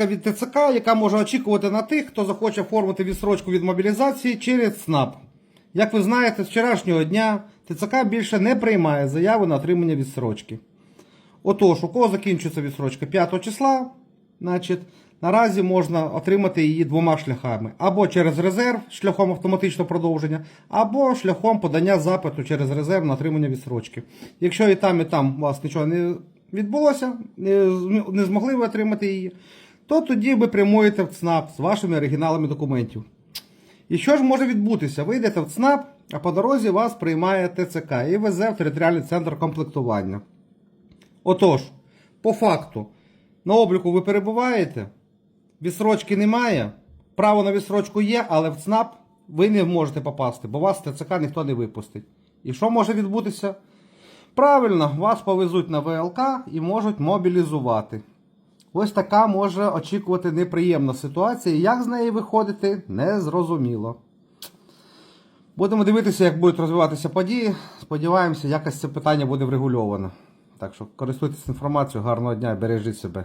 Від ТЦК, яка може очікувати на тих, хто захоче оформити відсрочку від мобілізації через СНАП. Як ви знаєте, з вчорашнього дня ТЦК більше не приймає заяви на отримання відсрочки. Отож, у кого закінчується відсрочка 5 числа, значить, наразі можна отримати її двома шляхами: або через резерв шляхом автоматичного продовження, або шляхом подання запиту через резерв на отримання відсрочки. Якщо і там, і там у вас нічого не відбулося, не змогли ви отримати її, то тоді ви прямуєте в ЦНАП з вашими оригіналами документів. І що ж може відбутися? Ви йдете в ЦНАП, а по дорозі вас приймає ТЦК і везе в територіальний центр комплектування. Отож, по факту, на обліку ви перебуваєте, відсрочки немає, право на відсрочку є, але в ЦНАП ви не можете попасти, бо вас ТЦК ніхто не випустить. І що може відбутися? Правильно, вас повезуть на ВЛК і можуть мобілізувати. Ось така може очікувати неприємна ситуація. Як з неї виходити, незрозуміло. Будемо дивитися, як будуть розвиватися події. Сподіваємося, якось це питання буде врегульовано. Так що користуйтесь інформацією, гарного дня і бережіть себе.